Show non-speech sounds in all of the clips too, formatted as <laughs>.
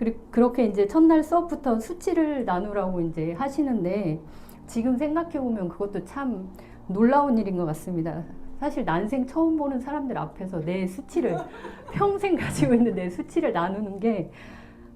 그, 그렇게 이제 첫날 수업부터 수치를 나누라고 이제 하시는데 지금 생각해 보면 그것도 참 놀라운 일인 것 같습니다. 사실 난생 처음 보는 사람들 앞에서 내 수치를 <laughs> 평생 가지고 있는 내 수치를 나누는 게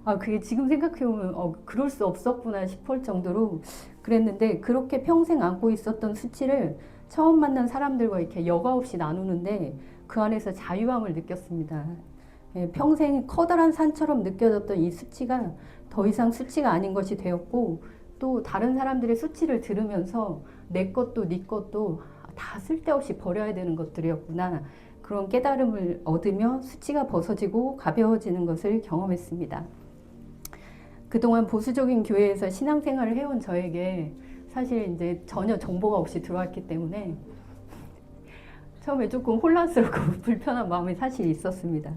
아, 그게 지금 생각해보면, 어, 그럴 수 없었구나 싶을 정도로 그랬는데, 그렇게 평생 안고 있었던 수치를 처음 만난 사람들과 이렇게 여과 없이 나누는데, 그 안에서 자유함을 느꼈습니다. 예, 평생 커다란 산처럼 느껴졌던 이 수치가 더 이상 수치가 아닌 것이 되었고, 또 다른 사람들의 수치를 들으면서 내 것도 네 것도 다 쓸데없이 버려야 되는 것들이었구나. 그런 깨달음을 얻으며 수치가 벗어지고 가벼워지는 것을 경험했습니다. 그동안 보수적인 교회에서 신앙생활을 해온 저에게 사실 이제 전혀 정보가 없이 들어왔기 때문에 처음에 조금 혼란스럽고 <laughs> 불편한 마음이 사실 있었습니다.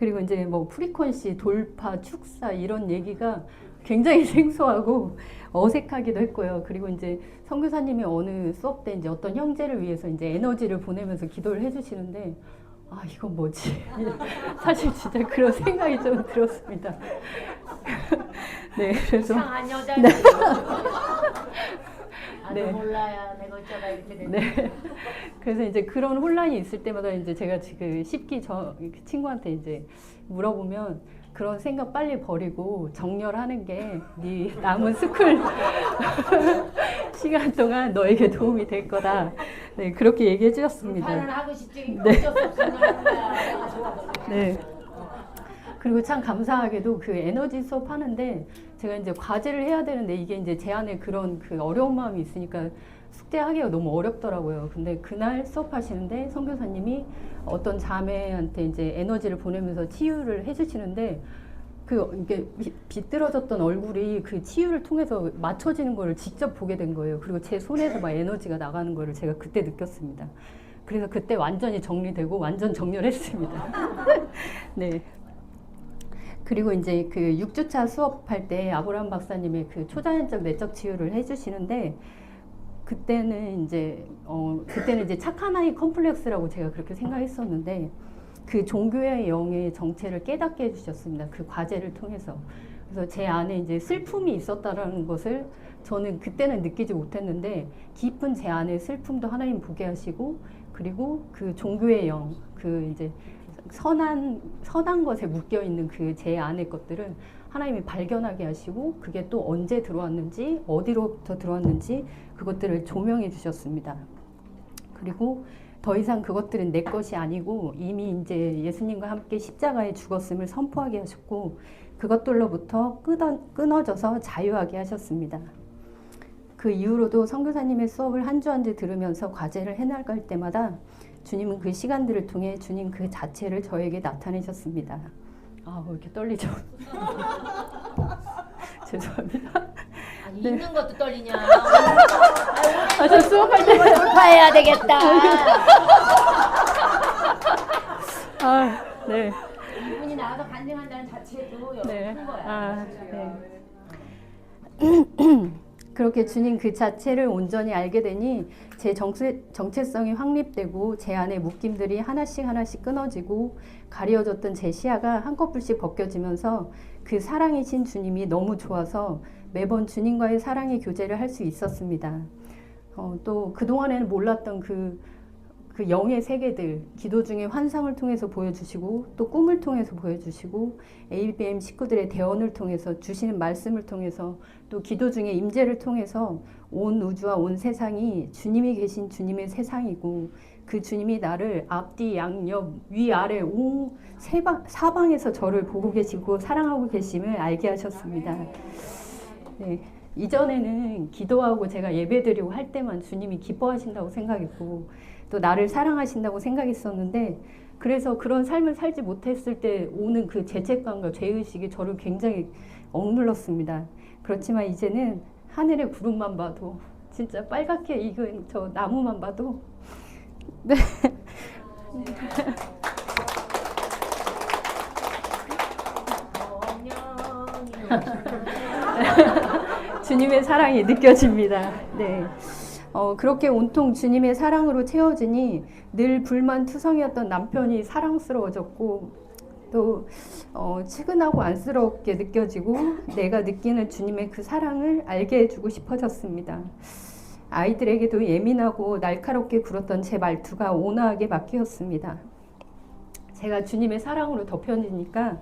그리고 이제 뭐 프리퀀시, 돌파, 축사 이런 얘기가 굉장히 <laughs> 생소하고 어색하기도 했고요. 그리고 이제 선교사님이 어느 수업 때 이제 어떤 형제를 위해서 이제 에너지를 보내면서 기도를 해주시는데 아 이건 뭐지? <laughs> 사실 진짜 그런 생각이 좀 들었습니다. <laughs> 네, 그래서 이상한 여자. 네. 나도 네. 몰라야 내가 어쩌다 이렇게. 네. <laughs> 그래서 이제 그런 혼란이 있을 때마다 이제 제가 그 쉽게 저그 친구한테 이제 물어보면 그런 생각 빨리 버리고 정렬하는 게 네 <laughs> 남은 스쿨 <laughs> 시간 동안 너에게 도움이 될 거다. 네, 그렇게 얘기해 주셨습니다. 불판은 하고 싶지. 네. 어쩔 수 없어. 하는 거야. 내가 좋아서. 네. 그리고 참 감사하게도 그 에너지 수업 하는데 제가 이제 과제를 해야 되는데 이게 이제 제 안에 그런 그 어려운 마음이 있으니까 숙제하기가 너무 어렵더라고요. 근데 그날 수업하시는데 선교사님이 어떤 자매한테 이제 에너지를 보내면서 치유를 해주시는데 그 이게 비- 비뚤어졌던 얼굴이 그 치유를 통해서 맞춰지는 거를 직접 보게 된 거예요. 그리고 제 손에서 막 에너지가 나가는 거를 제가 그때 느꼈습니다. 그래서 그때 완전히 정리되고 완전 정렬했습니다. <laughs> 네. 그리고 이제 그 6주차 수업할 때 아브라함 박사님의 그 초자연적 내적 치유를 해주시는데 그때는 이제 어 그때는 이제 착한 아이 컴플렉스라고 제가 그렇게 생각했었는데 그 종교의 영의 정체를 깨닫게 해주셨습니다. 그 과제를 통해서. 그래서 제 안에 이제 슬픔이 있었다라는 것을 저는 그때는 느끼지 못했는데 깊은 제 안에 슬픔도 하나님 보게 하시고 그리고 그 종교의 영, 그 이제 선한 선한 것에 묶여 있는 그 제 안의 것들을 하나님이 발견하게 하시고 그게 또 언제 들어왔는지 어디로부터 들어왔는지 그것들을 조명해 주셨습니다. 그리고 더 이상 그것들은 내 것이 아니고 이미 이제 예수님과 함께 십자가에 죽었음을 선포하게 하셨고 그것들로부터 끊어, 끊어져서 자유하게 하셨습니다. 그 이후로도 선교사님의 수업을 한 주 한 주 들으면서 과제를 해나갈 때마다 주님은 그 시간들을 통해 주님 그 자체를 저에게 나타내셨습니다. 아, 왜 이렇게 떨리죠? <laughs> 죄송합니다. 아니 네. 있는 것도 떨리냐. 아, 저 수업할 때. 돌파해야 되겠다. 아, 네. 이분이 나와서 간증한다는 자체도 네. 큰 거야. 아, 그렇게 주님 그 자체를 온전히 알게 되니 제 정체, 정체성이 확립되고 제 안에 묶임들이 하나씩 하나씩 끊어지고 가려졌던 제 시야가 한꺼풀씩 벗겨지면서 그 사랑이신 주님이 너무 좋아서 매번 주님과의 사랑의 교제를 할 수 있었습니다. 어, 또 그동안에는 몰랐던 그, 그 영의 세계들, 기도 중에 환상을 통해서 보여주시고 또 꿈을 통해서 보여주시고 ABM 식구들의 대언을 통해서 주시는 말씀을 통해서 또 기도 중에 임재를 통해서 온 우주와 온 세상이 주님이 계신 주님의 세상이고 그 주님이 나를 앞뒤 양옆 위아래 온 세방, 사방에서 저를 보고 계시고 사랑하고 계심을 알게 하셨습니다. 네. 이전에는 기도하고 제가 예배드리고 할 때만 주님이 기뻐하신다고 생각했고 또 나를 사랑하신다고 생각했었는데 그래서 그런 삶을 살지 못했을 때 오는 그 죄책감과 죄의식이 저를 굉장히 억눌렀습니다. 그렇지만 이제는 하늘의 구름만 봐도 진짜 빨갛게 익은 저 나무만 봐도 네. <laughs> <laughs> 주님의 사랑이 느껴집니다. 네. 어, 그렇게 온통 주님의 사랑으로 채워지니 늘 불만투성이었던 남편이 사랑스러워졌고 또 어, 측은하고 안쓰럽게 느껴지고 내가 느끼는 주님의 그 사랑을 알게 해주고 싶어졌습니다. 아이들에게도 예민하고 날카롭게 굴었던 제 말투가 온화하게 바뀌었습니다. 제가 주님의 사랑으로 덮여지니까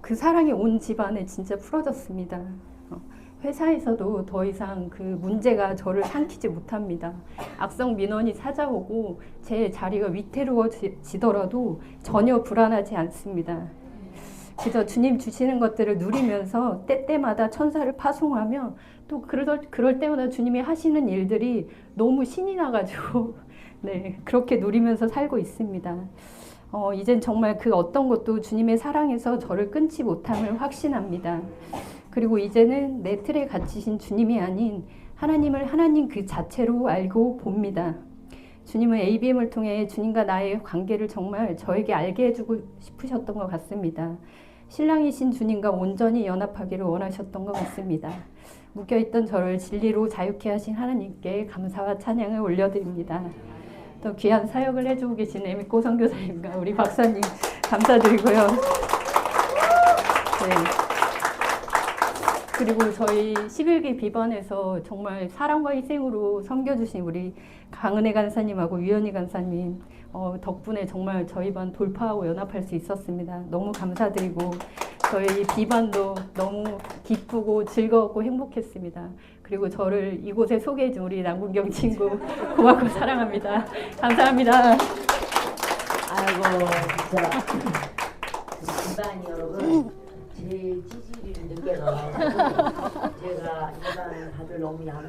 그 사랑이 온 집안에 진짜 풀어졌습니다. 어, 회사에서도 더 이상 그 문제가 저를 삼키지 못합니다. 악성 민원이 찾아오고 제 자리가 위태로워지더라도 전혀 불안하지 않습니다. 그저 주님 주시는 것들을 누리면서 때때마다 천사를 파송하며 또 그럴, 그럴 때마다 주님이 하시는 일들이 너무 신이 나가지고 <laughs> 네 그렇게 누리면서 살고 있습니다. 어, 이젠 정말 그 어떤 것도 주님의 사랑에서 저를 끊지 못함을 확신합니다. 그리고 이제는 내 틀에 갇히신 주님이 아닌 하나님을 하나님 그 자체로 알고 봅니다. 주님은 ABM을 통해 주님과 나의 관계를 정말 저에게 알게 해주고 싶으셨던 것 같습니다. 신랑이신 주님과 온전히 연합하기를 원하셨던 것 같습니다. 묶여있던 저를 진리로 자유케 하신 하나님께 감사와 찬양을 올려드립니다. 또 귀한 사역을 해주고 계신 에미꼬 선교사님과 우리 박사님 감사드리고요. 네. 그리고 저희 11기 비반에서 정말 사랑과 희생으로 섬겨주신 우리 강은혜 간사님하고 유연희 간사님 어, 덕분에 정말 저희 반 돌파하고 연합할 수 있었습니다. 너무 감사드리고 저희 비반도 너무 기쁘고 즐거웠고 행복했습니다. 그리고 저를 이곳에 소개해준 우리 남군경 친구 <laughs> 고맙고 사랑합니다. 감사합니다. 아이고 진짜 집안이 여러분 제일 찌질이를 느껴서 제가 이반 다들 너무 양